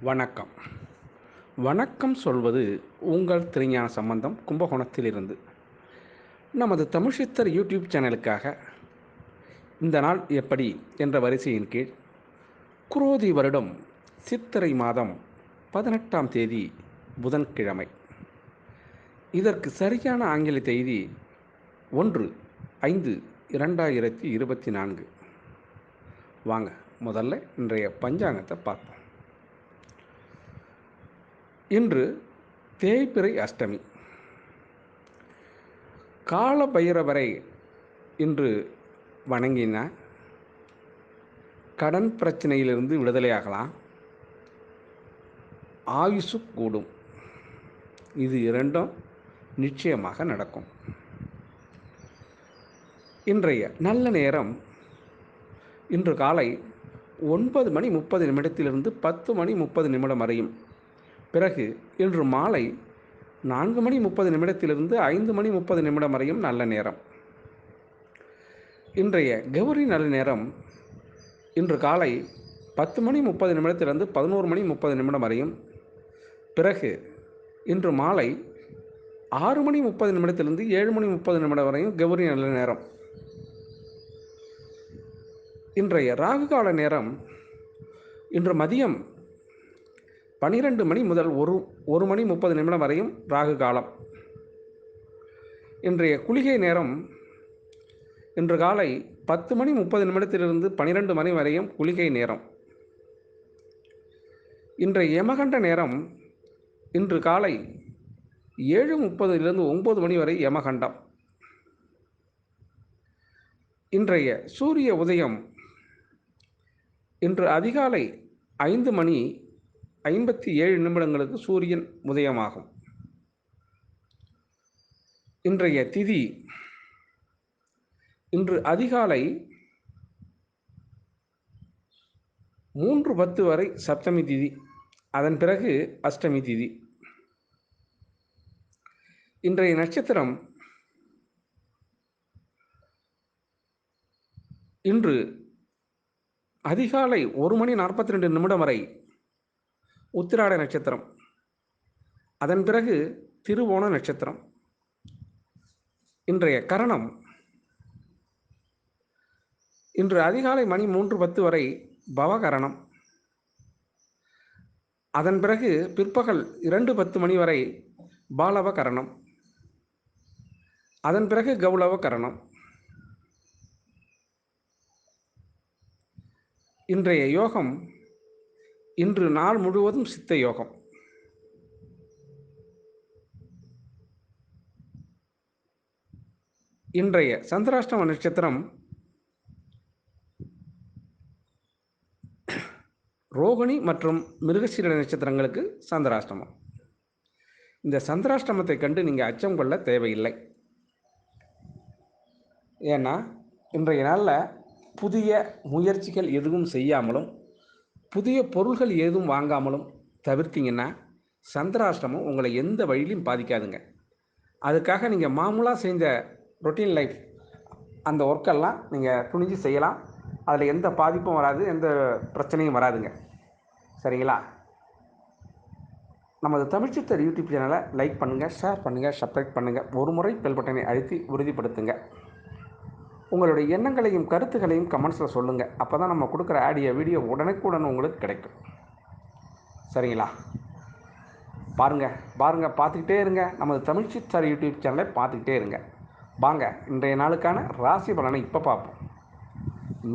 வணக்கம். வணக்கம் சொல்வது உங்கள் திருஞான சம்பந்தம் கும்பகோணத்திலிருந்து. நமது தமிழ்ச்சித்தர் யூடியூப் சேனலுக்காக இந்த நாள் எப்படி என்ற வரிசையின் கீழ் குரோதி வருடம் சித்திரை மாதம் பதினெட்டாம் தேதி புதன்கிழமை. இதற்கு சரியான ஆங்கில தேதி ஒன்று ஐந்து இரண்டாயிரத்தி இருபத்தி நான்கு. வாங்க முதல்ல இன்றைய பஞ்சாங்கத்தை பார்ப்போம். இன்று தேய்பிறை அஷ்டமி. கால பைரவரை இன்று வணங்கின கடன் பிரச்சனையிலிருந்து விடுதலையாகலாம். ஆயுசு கூடும். இது இரண்டும் நிச்சயமாக நடக்கும். இன்றைய நல்ல நேரம் இன்று காலை ஒன்பது மணி முப்பது நிமிடத்திலிருந்து பத்து மணி முப்பது நிமிடம் வரையும் பிறகு இன்று மாலை நான்கு மணி முப்பது நிமிடத்திலிருந்து ஐந்து மணி முப்பது நிமிடம் வரையும் நல்ல நேரம். இன்றைய கௌரி நல்ல நேரம் இன்று காலை பத்து மணி முப்பது நிமிடத்திலிருந்து பதினோரு மணி முப்பது நிமிடம் வரையும். பிறகு இன்று மாலை ஆறு மணி முப்பது நிமிடத்திலிருந்து ஏழு மணி முப்பது நிமிடம் வரையும் கௌரி நல்ல நேரம். இன்றைய ராகு கால நேரம் இன்று மதியம் பனிரெண்டு மணி முதல் ஒரு ஒரு மணி முப்பது நிமிடம் வரையும் ராகு காலம். இன்றைய குளிகை நேரம் இன்று காலை பத்து மணி முப்பது நிமிடத்திலிருந்து பனிரெண்டு மணி வரையும் குளிகை நேரம். இன்றைய யமகண்ட நேரம் இன்று காலை ஏழு முப்பதிலிருந்து ஒம்பது மணி வரை யமகண்டம். இன்றைய சூரிய உதயம் இன்று அதிகாலை ஐந்து மணி ஐம்பத்தி ஏழு நிமிடங்களுக்கு சூரியன் உதயமாகும். இன்றைய திதி இன்று அதிகாலை மூன்று பத்து வரை சப்தமி திதி அதன் பிறகு அஷ்டமி திதி. இன்றைய நட்சத்திரம் இன்று அதிகாலை ஒரு மணி நாற்பத்தி ரெண்டு நிமிடம் வரை உத்திராட நட்சத்திரம். அதன் பிறகு திருவோண நட்சத்திரம். இன்றைய கரணம். இன்று அதிகாலை மணி மூன்று பத்து வரை பவகரணம். அதன் பிறகு பிற்பகல் இரண்டு பத்து மணி வரை பாலவ கரணம் அதன் பிறகு கௌளவ கரணம் இன்றைய யோகம் இன்று நாள் முழுவதும் சித்த யோகம். இன்றைய சந்திராஷ்டம நட்சத்திரம் ரோகிணி மற்றும் மிருகசீர நட்சத்திரங்களுக்கு சந்திராஷ்டமம். இந்த சந்திராஷ்டமத்தை கண்டு நீங்கள் அச்சம் கொள்ள தேவையில்லை. ஏன்னா இன்றைய நாளில் புதிய முயற்சிகள் எதுவும் செய்யாமலும் புதிய பொருள்கள் ஏதும் வாங்காமலும் தவிர்த்தீங்கன்னா சந்திராஷ்டமம் உங்களை எந்த வழியிலையும் பாதிக்காதுங்க. அதுக்காக நீங்கள் மாமூலாக செஞ்ச ரொட்டீன் லைஃப் அந்த ஒர்க்கெல்லாம் நீங்கள் துணிஞ்சு செய்யலாம். அதில் எந்த பாதிப்பும் வராது எந்த பிரச்சனையும் வராதுங்க. சரிங்களா? நமது தமிழ்ச்சித்தர் யூடியூப் சேனலை லைக் பண்ணுங்கள் ஷேர் பண்ணுங்கள் சப்ஸ்கிரைப் பண்ணுங்கள் ஒரு முறை பெல் பட்டனை அழுத்தி உறுதிப்படுத்துங்க. உங்களுடைய எண்ணங்களையும் கருத்துகளையும் கமெண்ட்ஸில் சொல்லுங்கள் அப்போ தான் நம்ம கொடுக்குற ஆடியோ வீடியோ உடனுக்குடன் உங்களுக்கு கிடைக்கும். சரிங்களா? பாருங்கள் பாருங்கள் பார்த்துக்கிட்டே இருங்க. நமது தமிழ் சித்தார் யூடியூப் சேனலை பார்த்துக்கிட்டே இருங்க. வாங்க இன்றைய நாளுக்கான ராசி பலனை இப்போ பார்ப்போம்.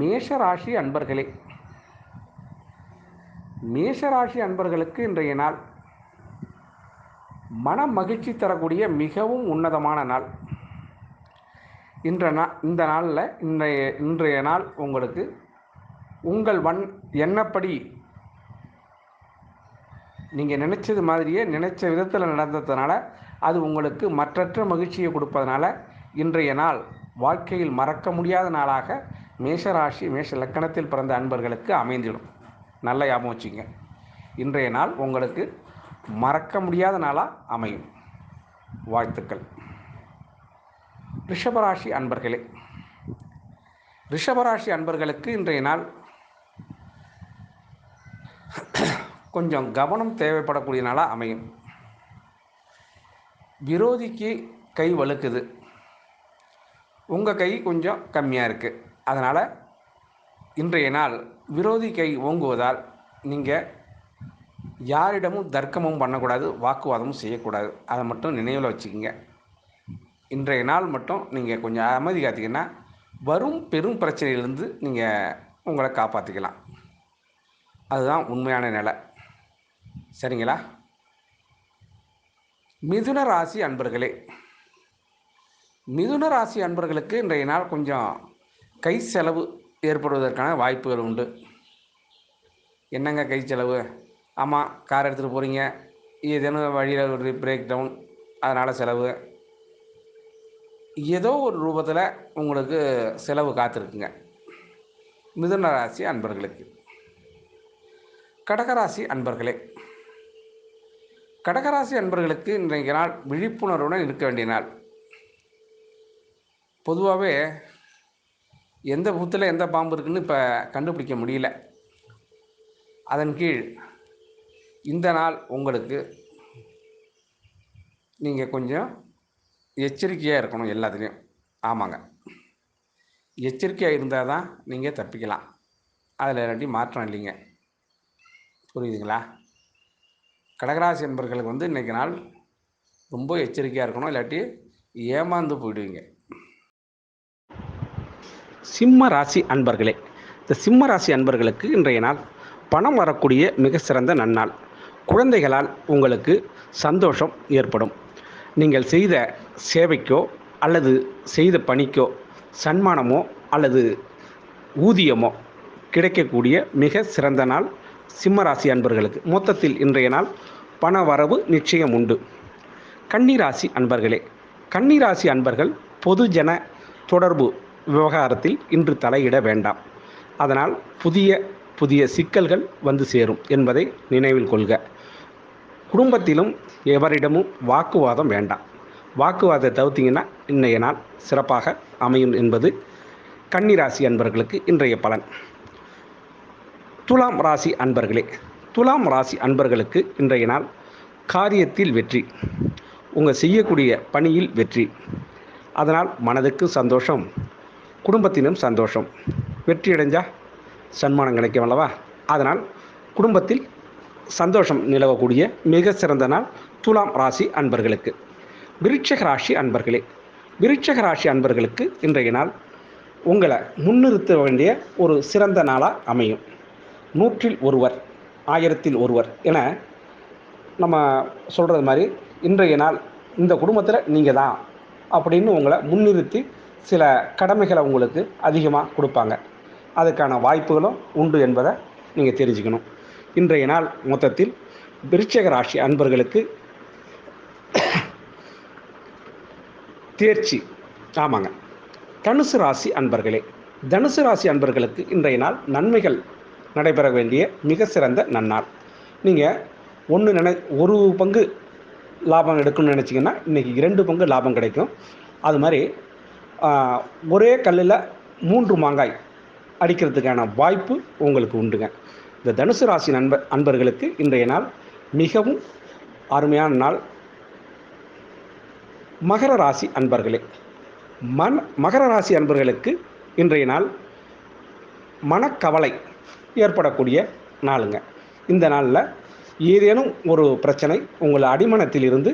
மேஷ ராசி அன்பர்களே. மேஷ ராசி அன்பர்களுக்கு இன்றைய நாள் மன மகிழ்ச்சி தரக்கூடிய மிகவும் உன்னதமான நாள். இன்ற நா இந்த நாளில் இன்றைய இன்றைய நாள் உங்களுக்கு உங்கள் வன் எண்ணப்படி நீங்கள் நினச்சது மாதிரியே நினச்ச விதத்தில் நடந்ததுனால அது உங்களுக்கு மற்றற்ற மகிழ்ச்சியை கொடுப்பதனால இன்றைய நாள் வாழ்க்கையில் மறக்க முடியாத நாளாக மேஷராசி மேஷ லக்கணத்தில் பிறந்த அன்பர்களுக்கு அமைந்திடும். நல்ல ஞாபகம் வச்சுங்க. இன்றைய நாள் உங்களுக்கு மறக்க முடியாத நாளாக அமையும். வாழ்த்துக்கள். ரிஷபராசி அன்பர்களே ரிஷபராசி அன்பர்களுக்கு இன்றைய நாள் கொஞ்சம் கவனம் தேவைப்படக்கூடிய நாளாக அமையும். விரோதிக்கு கை வலுக்குது. உங்கள் கை கொஞ்சம் கம்மியாக இருக்குது அதனால் இன்றைய நாள் விரோதி கை ஓங்குவதால் நீங்கள் யாரிடமும் தர்க்கமும் பண்ணக்கூடாது வாக்குவாதமும் செய்யக்கூடாது. அதை மட்டும் நினைவில் வச்சுக்கோங்க. இன்றைய நாள் மட்டும் நீங்கள் கொஞ்சம் அமைதி காத்தீங்கன்னா வரும் பெரும் பிரச்சனையிலேருந்து நீங்கள் உங்களை காப்பாற்றிக்கலாம் அதுதான் உண்மையான நிலை. சரிங்களா? மிதுன ராசி அன்பர்களே மிதுன ராசி அன்பர்களுக்கு இன்றைய நாள் கொஞ்சம் கை செலவு ஏற்படுவதற்கான வாய்ப்புகள் உண்டு. என்னங்க கை செலவு? ஆமாம் கார் எடுத்துகிட்டு போகிறீங்க ஏதேனும் வழியில் ஒரு பிரேக் டவுன் அதனால் செலவு. ஏதோ ஒரு ரூபத்தில் உங்களுக்கு செலவு காத்திருக்குங்க. மிதுன ராசி அன்பர்களுக்கு. கடகராசி அன்பர்களே கடகராசி அன்பர்களுக்கு இன்றைக்கு நாள் விழிப்புணர்வுடன் இருக்க வேண்டிய நாள். பொதுவாகவே எந்த புத்தில் எந்த பாம்பு இருக்குன்னு இப்போ கண்டுபிடிக்க முடியல. அதன் கீழ் இந்த நாள் உங்களுக்கு நீங்கள் கொஞ்சம் எச்சரிக்கையாக இருக்கணும் எல்லாத்துலேயும். ஆமாங்க. எச்சரிக்கையாக இருந்தால் தான் நீங்கள் தப்பிக்கலாம். அதில் இல்லாட்டி மாற்றம் இல்லைங்க. புரியுதுங்களா? கடகராசி என்பர்களுக்கு வந்து இன்றைக்கி நாள் ரொம்ப எச்சரிக்கையாக இருக்கணும். இல்லாட்டி ஏமாந்து போயிடுவீங்க. சிம்ம ராசி அன்பர்களே இந்த சிம்ம ராசி அன்பர்களுக்கு இன்றைய நாள் பணம் வரக்கூடிய மிக சிறந்த நன்னாள். குழந்தைகளால் உங்களுக்கு சந்தோஷம் ஏற்படும். நீங்கள் செய்த சேவைக்கோ அல்லது செய்த பணிக்கோ சன்மானமோ அல்லது ஊதியமோ கிடைக்கக்கூடிய மிக சிறந்த நாள் சிம்மராசி அன்பர்களுக்கு. மொத்தத்தில் இன்றைய நாள் பண வரவு நிச்சயம் உண்டு. கன்னிராசி அன்பர்களே கன்னிராசி அன்பர்கள் பொதுஜன தொடர்பு விவகாரத்தில் இன்று தலையிட வேண்டாம். அதனால் புதிய புதிய சிக்கல்கள் வந்து சேரும் என்பதை நினைவில் கொள்க. குடும்பத்திலும் எவரிடமும் வாக்குவாதம் வேண்டாம். வாக்குவாதத்தை தவிர்த்திங்கன்னா இன்றைய நாள் சிறப்பாக அமையும் என்பது கன்னிராசி அன்பர்களுக்கு இன்றைய பலன். துலாம் ராசி அன்பர்களே துலாம் ராசி அன்பர்களுக்கு இன்றைய நாள் காரியத்தில் வெற்றி உங்கள் செய்யக்கூடிய பணியில் வெற்றி. அதனால் மனதுக்கு சந்தோஷம் குடும்பத்தினும் சந்தோஷம். வெற்றி அடைஞ்சா சன்மானம் கிடைக்கும் அல்லவா? அதனால் குடும்பத்தில் சந்தோஷம் நிலவக்கூடிய மிக சிறந்த நாள் துலாம் ராசி அன்பர்களுக்கு. விருட்சக ராசி அன்பர்களே விருட்சக ராசி அன்பர்களுக்கு இன்றைய நாள் உங்களை முன்னிறுத்த வேண்டிய ஒரு சிறந்த நாளாக அமையும். நூற்றில் ஒருவர் ஆயிரத்தில் ஒருவர் என நம்ம சொல்கிறது மாதிரி இன்றைய நாள் இந்த குடும்பத்தில் நீங்கள் தான் அப்படின்னு உங்களை முன்னிறுத்தி சில கடமைகளை உங்களுக்கு அதிகமாக கொடுப்பாங்க. அதுக்கான வாய்ப்புகளும் உண்டு என்பதை நீங்கள் தெரிஞ்சுக்கணும். இன்றைய நாள் மொத்தத்தில் விருச்சக ராசி அன்பர்களுக்கு தேர்ச்சி. ஆமாங்க. தனுசு ராசி அன்பர்களே தனுசு ராசி அன்பர்களுக்கு இன்றைய நாள் நன்மைகள் நடைபெற வேண்டிய மிக சிறந்த நன்னாள். நீங்கள் ஒன்று நினை ஒரு பங்கு லாபம் எடுக்கணும்னு நினச்சிங்கன்னா இன்றைக்கி இரண்டு பங்கு லாபம் கிடைக்கும். அது மாதிரி ஒரே கல்லில் மூன்று மாங்காய் அடிக்கிறதுக்கான வாய்ப்பு உங்களுக்கு உண்டுங்க. இந்த தனுசு ராசி நண்ப அன்பர்களுக்கு இன்றைய நாள் மிகவும் அருமையான நாள். மகர ராசி அன்பர்களே மண் மகர ராசி அன்பர்களுக்கு இன்றைய நாள் மனக்கவலை ஏற்படக்கூடிய நாளுங்க. இந்த நாளில் ஏதேனும் ஒரு பிரச்சனை உங்கள் அடிமனத்திலிருந்து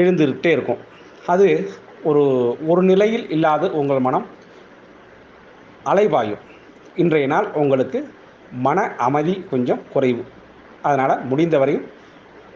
எழுந்துக்கிட்டே இருக்கும். அது ஒரு ஒரு நிலையில் இல்லாத உங்கள் மனம் அலைவாயும் இன்றைய நாள் உங்களுக்கு மன அமைதி கொஞ்சம் குறைவு. அதனால் முடிந்தவரையும்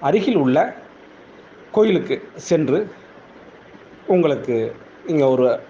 அருகில் உள்ள கோயிலுக்கு சென்று உங்களுக்கு இங்கே ஒரு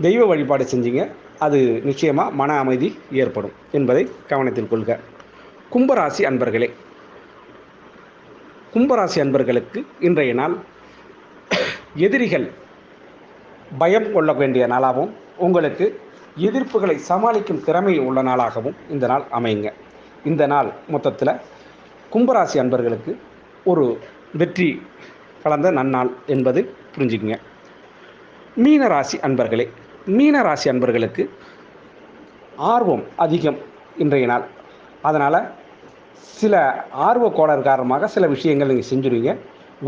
தெய்வ வழிபாடு செஞ்சீங்க. அது நிச்சயமாக மன அமைதி ஏற்படும் என்பதை கவனத்தில் கொள்க. கும்பராசி அன்பர்களே கும்பராசி அன்பர்களுக்கு இன்றைய நாள் எதிரிகள் பயம் கொள்ள வேண்டிய நாளாகவும் உங்களுக்கு எதிர்ப்புகளை சமாளிக்கும் திறமை உள்ள நாளாகவும் இந்த நாள் அமையுங்க. இந்த நாள் மொத்தத்தில் கும்பராசி அன்பர்களுக்கு ஒரு வெற்றி கலந்த நன்னாள் என்பது புரிஞ்சுக்குங்க. மீனராசி அன்பர்களே மீனராசி அன்பர்களுக்கு ஆர்வம் அதிகம் இன்றைய நாள். அதனால் சில ஆர்வ கோளாறு காரணமாக சில விஷயங்கள் நீங்கள் செஞ்சுருவீங்க.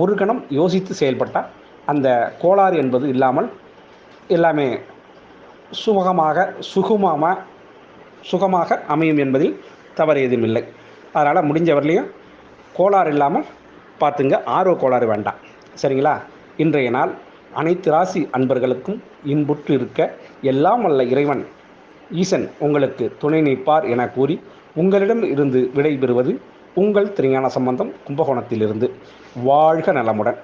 ஒரு கணம் யோசித்து செயல்பட்டால் அந்த கோளாறு என்பது இல்லாமல் எல்லாமே சுகமாக சுகமாக சுகமாக அமையும் என்பதில் தவறு எதுவும் இல்லை. அதனால் முடிஞ்ச வரலையும் கோளாறு இல்லாமல் பார்த்துங்க. ஆர்வ கோளாறு வேண்டாம். சரிங்களா? இன்றைய நாள் அனைத்து ராசி அன்பர்களுக்கும் இன்புற்று இருக்க எல்லாம் வல்ல இறைவன் ஈசன் உங்களுக்கு துணை நிற்பார் என கூறி உங்களிடம் இருந்து விடை பெறுவது உங்கள் திருஞான சம்பந்தம் கும்பகோணத்திலிருந்து. வாழ்க நலமுடன்.